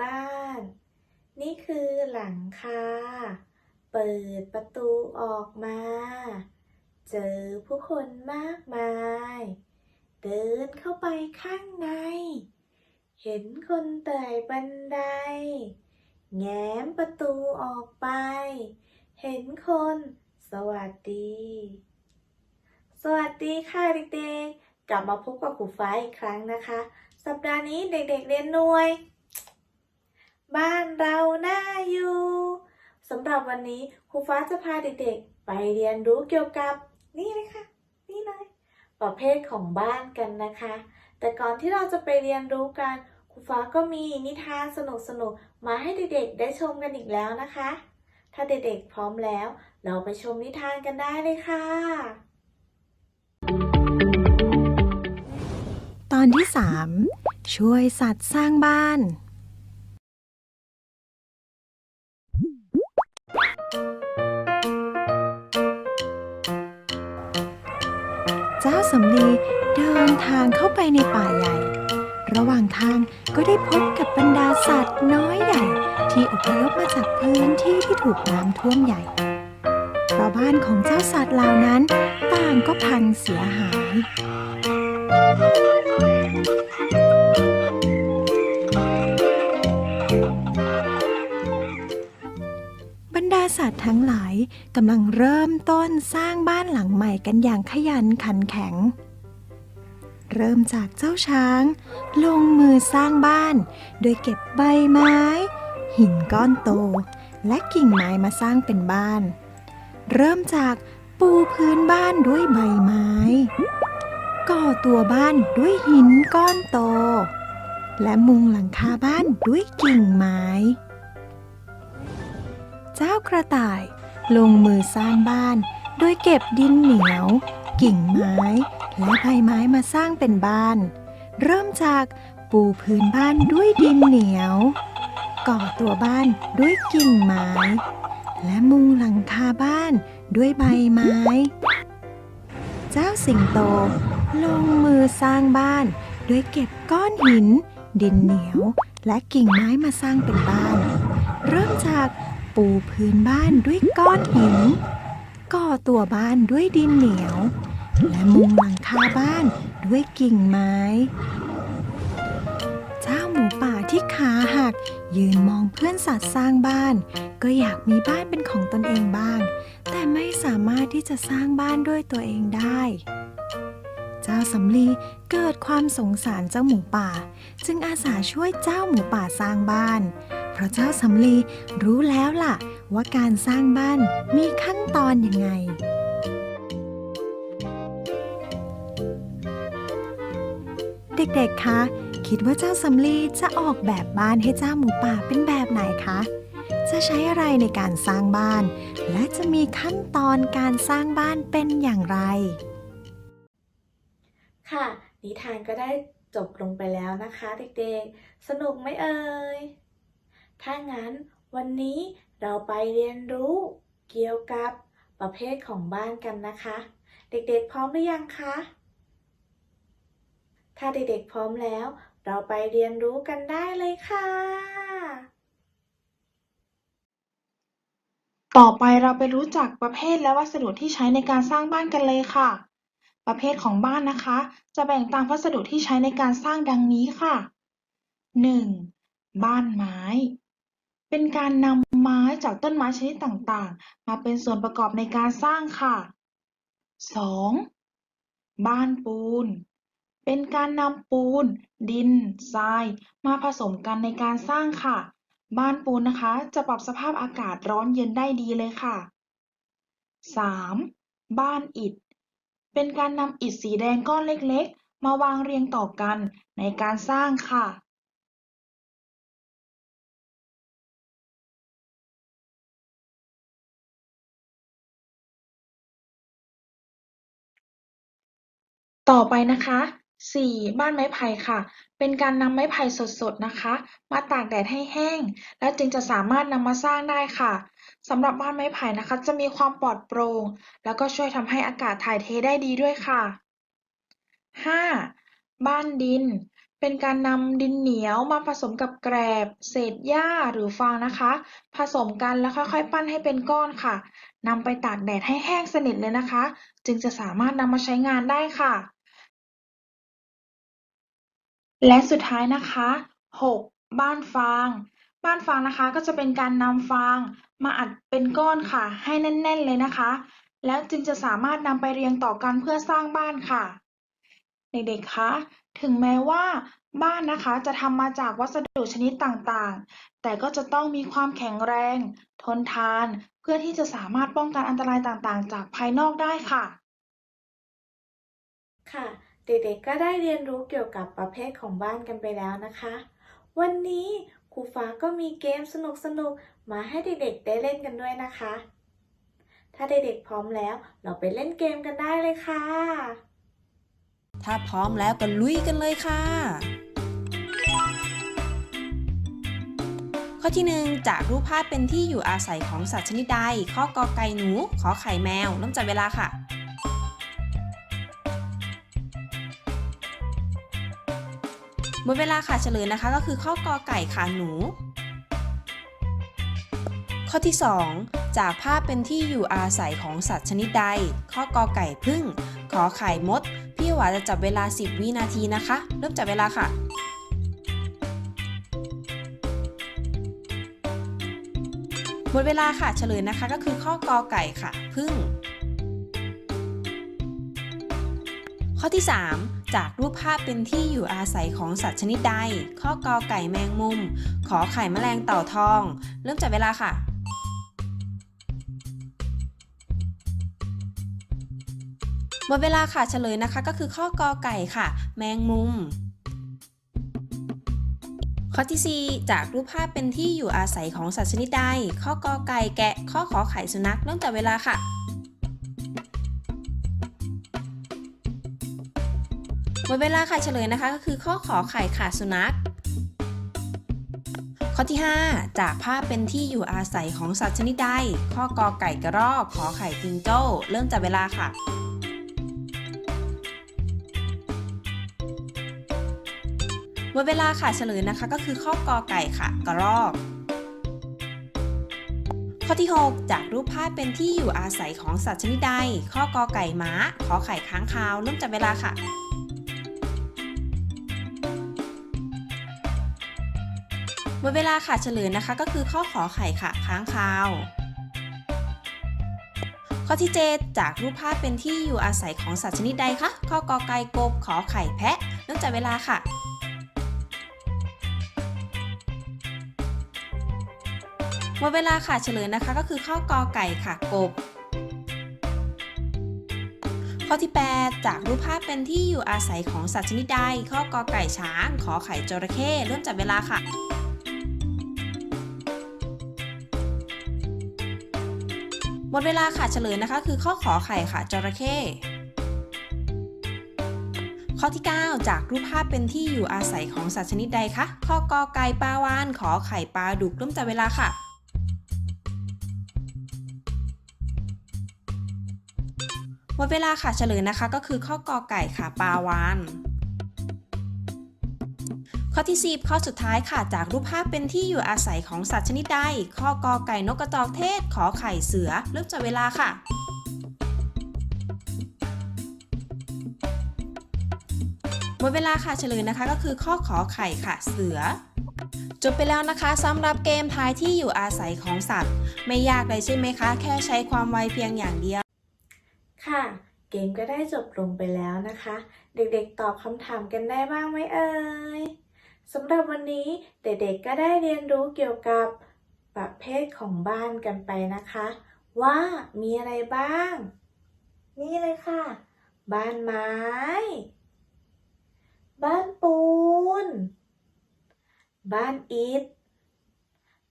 บ้าน นี่คือหลังคา เปิดประตูออกมา เจอผู้คนมากมาย เดินเข้าไปข้างใน เห็นคนไต่บันได แง้มประตูออกไป เห็นคนสวัสดี สวัสดีค่ะเด็กๆ กลับมาพบกับครูฟ้าอีกครั้งนะคะ สัปดาห์นี้เด็กๆเรียนหน่วย บ้านเราน่าอยู่สำหรับวันนี้ครูฟ้าจะพาเด็กๆ ไปเรียนรู้เกี่ยวกับนี่เลยค่ะ นี่เลย ประเภทของบ้านกันนะคะ แต่ก่อนที่เราจะไปเรียนรู้กันครูฟ้าก็มีนิทานสนุกๆ มาให้เด็กๆ ได้ชมกันอีกแล้วนะคะ ถ้าเด็กๆพร้อมแล้ว เราไปชมนิทานกันได้เลยค่ะ ตอนที่ 3 ช่วยสัตว์สร้างบ้าน สำลีเดินทางเข้าไปในป่าใหญ่ ระหว่างทางก็ได้พบกับบรรดาสัตว์น้อยใหญ่ ที่อพยพมาจากพื้นที่ที่ถูกน้ำท่วมใหญ่เพราะบ้านของเจ้าสัตว์เหล่านั้นต่างก็พังเสียหาย บรรดาสัตว์ทั้งหลาย กำลังเริ่มต้นสร้างบ้านหลังใหม่กันอย่างขยันขันแข็ง เริ่มจากเจ้าช้าง ลงมือสร้างบ้าน โดยเก็บใบไม้ หินก้อนโต และกิ่งไม้มาสร้างเป็นบ้าน เริ่มจากปูพื้นบ้านด้วยใบไม้ ก่อตัวบ้านด้วยหินก้อนโต และมุงหลังคาบ้านด้วยกิ่งไม้ เจ้ากระต่าย ลงมือสร้างบ้านโดยเก็บดินเหนียว กิ่งไม้ และใบไม้มาสร้างเป็นบ้าน เริ่มจากปูพื้นบ้านด้วยดินเหนียว ก่อตัวบ้านด้วยกิ่งไม้ และมุงหลังคาบ้านด้วยใบไม้ เจ้าสิงโต ลงมือสร้างบ้านโดยเก็บก้อนหิน ดินเหนียว และกิ่งไม้มาสร้างเป็นบ้าน เริ่มจาก ปูพื้นบ้านด้วยก้อนหิน ก่อตัวบ้านด้วยดินเหนียว และมุงหลังคาบ้านด้วยกิ่งไม้ เจ้าหมูป่าที่ขาหัก ยืนมองเพื่อนสัตว์สร้างบ้าน ก็อยากมีบ้านเป็นของตนเองบ้าง แต่ไม่สามารถที่จะสร้างบ้านด้วยตัวเองได้ เจ้าสำลีเกิดความสงสารเจ้าหมูป่า จึงอาสาช่วยเจ้าหมูป่าสร้างบ้าน ระเจ้าสำลีรู้แล้วล่ะ ว่าการสร้างบ้านมีขั้นตอนยังไง เด็กๆ คะ คิดว่าเจ้าสำลีจะออกแบบบ้านให้เจ้าหมูป่าเป็นแบบไหนคะ จะใช้อะไรในการสร้างบ้าน และจะมีขั้นตอนการสร้างบ้านเป็นอย่างไร ค่ะ นิทานก็ได้จบลงไปแล้วนะคะ เด็กๆ สนุกไหมเอ่ย ถ้างั้นวันนี้เราไปเรียนรู้เกี่ยวกับประเภทของบ้านกันนะคะ เด็กๆพร้อมหรือยังคะ ถ้าเด็กๆพร้อมแล้ว เราไปเรียนรู้กันได้เลยค่ะ ต่อไปเราไปรู้จักประเภทและวัสดุที่ใช้ในการสร้างบ้านกันเลยค่ะ ประเภทของบ้านนะคะ จะแบ่งตามวัสดุที่ใช้ในการสร้างดังนี้ค่ะ 1. บ้านไม้ เป็นการนำไม้จากต้นไม้ชนิดต่างๆ มาเป็นส่วนประกอบในการสร้างค่ะ 2. บ้านปูน เป็นการนำปูน ดิน ทราย มาผสมกันในการสร้างค่ะ บ้านปูนนะคะจะปรับสภาพอากาศร้อนเย็นได้ดีเลยค่ะ 3. บ้านอิฐ เป็นการนำอิฐสีแดงก้อนเล็กๆ มาวางเรียงต่อกันในการสร้างค่ะ ต่อไปนะคะ 4. บ้านไม้ไผ่ค่ะ เป็นการนำไม้ไผ่สดๆนะคะ มาตากแดดให้แห้ง แล้วจึงจะสามารถนำมาสร้างได้ค่ะสำหรับบ้านไม้ไผ่นะคะ จะมีความปลอดโปร่งแล้วก็ช่วยทำให้อากาศถ่ายเทได้ดีด้วยค่ะ 5. บ้านดิน เป็นการนำดินเหนียวมาผสมกับแกลบเศษหญ้าหรือฟางนะคะ ผสมกันแล้วค่อยๆ ปั้นให้เป็นก้อนค่ะนำไปตากแดดให้แห้งสนิทเลยนะคะ จึงจะสามารถนำมาใช้งานได้ค่ะ และสุดท้ายนะคะ 6. บ้านฟาง บ้านฟางนะคะก็จะเป็นการนำฟางมาอัดเป็นก้อนค่ะ ให้แน่น ๆ เลยนะคะ แล้วจึงจะสามารถนำไปเรียงต่อกันเพื่อสร้างบ้านค่ะ เด็กๆคะถึงแม้ว่าบ้านนะคะจะทำมาจากวัสดุชนิดต่างๆ แต่ก็จะต้องมีความแข็งแรง ทนทาน เพื่อที่จะสามารถป้องกันอันตรายต่างๆ จากภายนอกได้ค่ะ ค่ะ เด็กๆ ก็ได้เรียนรู้เกี่ยวกับประเภทของบ้านกันไปแล้วนะคะ วันนี้ครูฟ้าก็มีเกมสนุกๆ มาให้เด็กๆ ได้เล่นกันด้วยนะคะ ถ้าเด็กๆ พร้อมแล้วเราไปเล่นเกมกันได้เลยค่ะ ถ้าพร้อมแล้วก็ลุยกันเลยค่ะ ข้อที่ 1 จากรูปภาพเป็นที่อยู่อาศัยของสัตว์ชนิดใด ข้อกอไก่หนู ขอไข่แมวเริ่มจับเวลาค่ะ หมดเวลาค่ะเฉลยนะคะ ก็คือข้อกอไก่ค่ะหนู ข้อที่ 2 จากภาพเป็นที่อยู่อาศัยของสัตว์ชนิดใด ข้อกอไก่พึ่ง ขอไข่มด พี่หวาจะจับเวลา 10 วินาทีนะคะ เริ่มจับเวลาค่ะหมดเวลาค่ะเฉลยนะคะก็คือข้อกอไก่ค่ะ พึ่ง ข้อที่ 3 จากรูปภาพเป็นที่อยู่อาศัยของสัตว์ชนิดใด ข้อกอไก่แมงมุม ขอไข่แมลงเต่าทอง เริ่มจับเวลาค่ะหมดเวลาค่ะเฉลยนะคะก็คือข้อกอไก่ค่ะ แมงมุม ข้อที่ 4 จากรูปภาพเป็นที่อยู่อาศัยของสัตว์ชนิดใด ข้อกอไก่แกะ ข้อขอไข่สุนัขเริ่มจับเวลาค่ะ มดเวลาค่ะเฉลยนะคะ ก็คือข้อขอไข่ค่ะสุนัข ข้อที่ 5 จากภาพเป็นที่อยู่อาศัยของสัตว์ชนิดใด ข้อกอไก่กระรอก ขอไข่จิงโจ้ เริ่มจับเวลาค่ะหมดเวลาค่ะเฉลยนะคะ ก็คือข้อกอไก่ค่ะ กระรอก ข้อที่ 6 จากรูปภาพเป็นที่อยู่อาศัยของสัตว์ชนิดใด ข้อกอไก่ม้า ขอไข่ค้างคาว เริ่มจับเวลาค่ะ หมดเวลาค่ะเฉลยนะคะ ก็คือข้อขอไข่ค่ะค้างคาว ข้อที่ 7 จากรูปภาพเป็นที่อยู่อาศัยของสัตว์ชนิดใดคะข้อกอไก่กบขอไข่แพะเริ่มจับเวลาค่ะหมดเวลาค่ะเฉลยนะคะ ก็คือข้อกอไก่ค่ะกบ ข้อที่ 8 จากรูปภาพเป็นที่อยู่อาศัยของสัตว์ชนิดใดข้อกอไก่ช้าง ขอไข่จระเข้เริ่มจับเวลาค่ะ หมดเวลาค่ะเฉลยนะคะ คือข้อขอไข่ค่ะจระเข้ข้อที่ 9 จากรูปภาพเป็นที่อยู่อาศัยของสัตว์ชนิดใดคะ ข้อกอไก่ปลาวาน ขอไข่ปลาดุกเริ่มจับเวลาค่ะ หมดเวลาค่ะเฉลยนะคะ ก็คือข้อกอไก่ค่ะปลาวาน ข้อที่ 10 ข้อสุดท้ายค่ะ จากรูปภาพเป็นที่อยู่อาศัยของสัตว์ชนิดใด ข้อกอไก่นกกระจอกเทศ ขอไข่เสือ เริ่มจับเวลาค่ะหมดเวลาค่ะเฉลยนะคะก็คือข้อขอไข่ค่ะเสือ จบไปแล้วนะคะสำหรับเกมทายที่อยู่อาศัยของสัตว์ ไม่ยากเลยใช่ไหมคะ แค่ใช้ความไวเพียงอย่างเดียว ค่ะ เกมก็ได้จบลงไปแล้วนะคะ เด็กๆตอบคำถามกันได้บ้างไหมเอ่ย สำหรับวันนี้เด็กๆก็ได้เรียนรู้เกี่ยวกับประเภทของบ้านกันไปนะคะ ว่ามีอะไรบ้าง นี่เลยค่ะ บ้านไม้ บ้านปูน บ้านอิฐ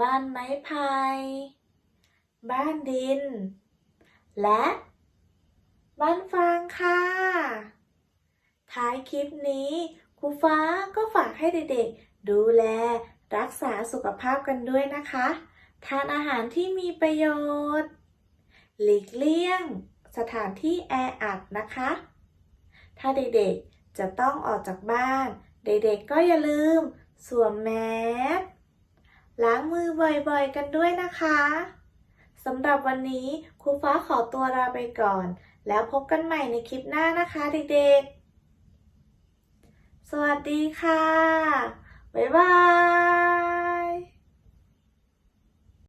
บ้านไม้ไผ่บ้านดิน และ บ้านฟางค่ะ ท้ายคลิปนี้ ครูฟ้าก็ฝากให้เด็กๆ ดูแลรักษาสุขภาพกันด้วยนะคะ ทานอาหารที่มีประโยชน์ หลีกเลี่ยง สถานที่แออัดนะคะ ถ้าเด็กๆ จะต้องออกจากบ้าน เด็กๆ ก็อย่าลืม สวมแมสล้างมือบ่อยๆ กันด้วยนะคะสำหรับวันนี้ครูฟ้าขอตัวลาไปก่อน แล้วพบกันใหม่ในคลิปหน้านะคะเด็กๆ สวัสดีค่ะ บ๊ายบาย